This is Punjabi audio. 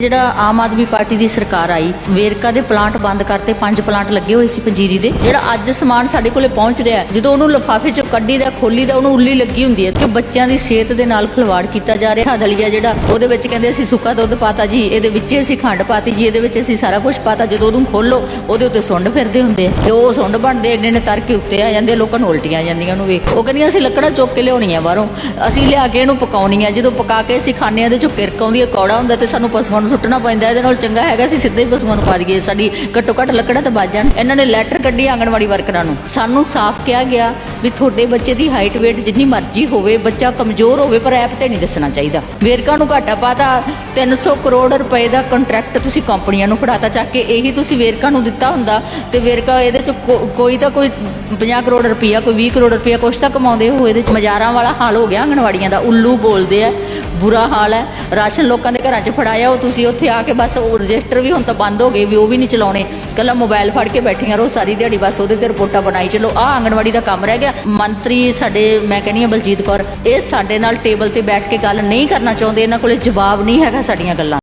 ਜਿਹੜਾ ਆਮ ਆਦਮੀ ਪਾਰਟੀ ਦੀ ਸਰਕਾਰ ਆਈ, ਵੇਰਕਾ ਦੇ ਪਲਾਂਟ ਬੰਦ ਕਰਤੇ, ਪੰਜ ਪਲਾਂਟ ਲੱਗੇ ਹੋਏ ਸੀ ਪੰਜੀਰੀ ਦੇ, ਜਿਹੜਾ ਅੱਜ ਸਮਾਨ ਸਾਡੇ ਕੋਲੇ ਪਹੁੰਚ ਰਿਹਾ ਜਦੋਂ ਉਹਨੂੰ ਲਿਫਾਫੇ ਚੋਂ ਕੱਢੀ ਦਾ, ਖੋਲੀ ਦਾ, ਉਹਨੂੰ ਉੱਲੀ ਲੱਗੀ ਹੁੰਦੀ ਹੈ ਕਿ ਬੱਚਿਆਂ ਦੀ ਸਿਹਤ ਦੇ ਨਾਲ ਖਿਲਵਾੜ ਕੀਤਾ ਜਾ ਰਿਹਾ ਦਲੀਆ ਜਿਹੜਾ, ਉਹਦੇ ਵਿੱਚ ਕਹਿੰਦੇ ਅਸੀਂ ਸੁੱਕਾ ਦੁੱਧ ਪਾਤਾ ਜੀ, ਇਹਦੇ ਵਿੱਚ ਅਸੀਂ ਖੰਡ ਪਾਤੀ ਜੀ, ਇਹਦੇ ਵਿੱਚ ਅਸੀਂ ਸਾਰਾ ਕੁਝ ਪਾਤਾ, ਜਦੋਂ ਉਹਨੂੰ ਖੋਲੋ ਉਹਦੇ ਉੱਤੇ ਸੁੰਡ ਫਿਰਦੇ ਹੁੰਦੇ ਆ, ਤੇ ਉਹ ਸੁੰਡ ਬਣਦੇ ਇੰਨੇ ਨੇ ਤਰ ਕੇ ਉੱਤੇ ਆ ਜਾਂਦੇ ਲੋਕਾਂ ਨੂੰ ਉਲਟੀਆਂ ਜਾਂਦੀਆਂ ਉਹਨੂੰ ਵੇਖ ਉਹ ਕਹਿੰਦੀਆਂ, ਅਸੀਂ ਲੱਕੜਾਂ ਚੁੱਕ ਕੇ ਲਿਆਉਣੀਆਂ ਬਾਹਰੋਂ, ਅਸੀਂ ਲਿਆ ਕੇ ਇਹਨੂੰ ਪਕਾਉਣੀ ਪਕਾਉਣੀਆਂ, ਜਦੋਂ ਪਕਾ ਕੇ ਅਸੀਂ ਖਾਂਦੇ ਹਾਂ, ਇਹਦੇ ਚੋਂ ਕਿਰਕ ਆਉਂਦੀ ਹੈ, ਕੌੜਾ ਹੁੰਦਾ ਤੇ ਸਾਨੂੰ ਪਸ਼ੂਆਂ ਨੂੰ ਸੁੱਟਣਾ ਪੈਂਦਾ, ਇਹਦੇ ਨਾਲ ਚੰਗਾ ਹੈਗਾ ਅਸੀਂ ਸਿੱਧੇ ਹੀ ਪਸ਼ੂਆਂ ਨੂੰ ਪਾ ਦਈਏ ਸਾਡੀ ਘੱਟੋ ਘੱਟ ਲੱਕੜਾਂ ਤੇ ਬਚ ਜਾਣ। ਇਹਨਾਂ ਨੇ ਲੈਟਰ ਕੱਢੀ ਆਂਗਣਵਾੜੀ ਵਰਕਰਾਂ ਨੂੰ। ਸਾਨੂੰ ਸਾਫ਼ ਕਿਹਾ ਗਿਆ ਵੀ ਤੁਹਾਡੇ ਬੱਚੇ ਦੀ ਹਾਈਟ weight ਜਿੰਨੀ ਮਰਜ਼ੀ ਹੋਵੇ, ਬੱਚਾ ਕਮਜ਼ੋਰ ਹੋਵੇ, ਪਰ ਐਪ ਤੇ ਨਹੀਂ ਦੱਸਣਾ ਚਾਹੀਦਾ। ਵੇਰਕਾ ਨੂੰ ਘਾਟਾ ਪਾਤਾ 300 ਕਰੋੜ ਰੁਪਏ ਦਾ ਕੰਟਰੈਕਟ ਤੁਸੀਂ ਕੰਪਨੀਆਂ ਨੂੰ ਫੜਾਤਾ, ਚੱਕ ਕੇ ਇਹੀ ਤੁਸੀਂ ਵੇਰਕਾ ਨੂੰ ਦਿੱਤਾ ਹੁੰਦਾ, ਤੇ ਵੇਰਕਾ ਇਹਦੇ ਚ ਕੋ- ਕੋਈ ਤਾਂ ਕੋਈ 50 ਕਰੋੜ ਰੁਪਈਆ, ਕੋਈ 20 ਕਰੋੜ ਰੁਪਈਆ ਕੁਛ ਤਾਂ ਕਮਾਉਂਦੇ ਹੋ ਇਹਦੇ ਚ ਮਜ਼ਾਰਾਂ ਵਾਲਾ ਹਾਲ ਹੋ ਗਿਆ ਆਂਗਣਵਾੜੀਆਂ ਦਾ। ਉੱਲੂ ਬੋਲਦੇ ਆ, ਬੁਰਾ ਹਾਲ ਹੈ। ਰਾਸ਼ਨ ਲੋਕਾਂ ਦੇ ਘਰਾਂ 'ਚ ਫੜਾਇਆ, ਉਹ ਤੁਸੀਂ ਉੱਥੇ ਆ ਕੇ ਬਸ ਉਹ ਰਜਿਸਟਰ ਵੀ ਹੁਣ ਤਾਂ ਬੰਦ ਹੋ ਗਏ ਵੀ ਉਹ ਵੀ ਨਹੀਂ ਚਲਾਉਣੇ। ਕੱਲਾ ਮੋਬਾਈਲ ਫੜ ਕੇ ਬੈਠੀਆਂ ਰਹੋ ਸਾਰੀ ਦਿਹਾੜੀ, ਬਸ ਉਹਦੇ ਤੇ ਰਿਪੋਰਟਾਂ ਬਣਾਈ ਚਲੋ। ਆ ਆਂਗਣਵਾੜੀ ਦਾ ਕੰਮ ਰਹਿ ਗਿਆ। ਮੰਤਰੀ ਸਾਡੇ, ਮੈਂ ਕਹਿੰਦੀ ਆ ਬਲਜੀਤ ਕੌਰ, ਇਹ ਸਾਡੇ ਨਾਲ ਟੇਬਲ ਤੇ ਬੈਠ ਕੇ ਗੱਲ ਨਹੀਂ ਕਰਨਾ ਚਾਹੁੰਦੇ, ਇਹਨਾਂ ਕੋਲੇ ਜਵਾਬ ਨਹੀਂ ਹੈਗਾ ਸਾਡੀਆਂ ਗੱਲਾਂ।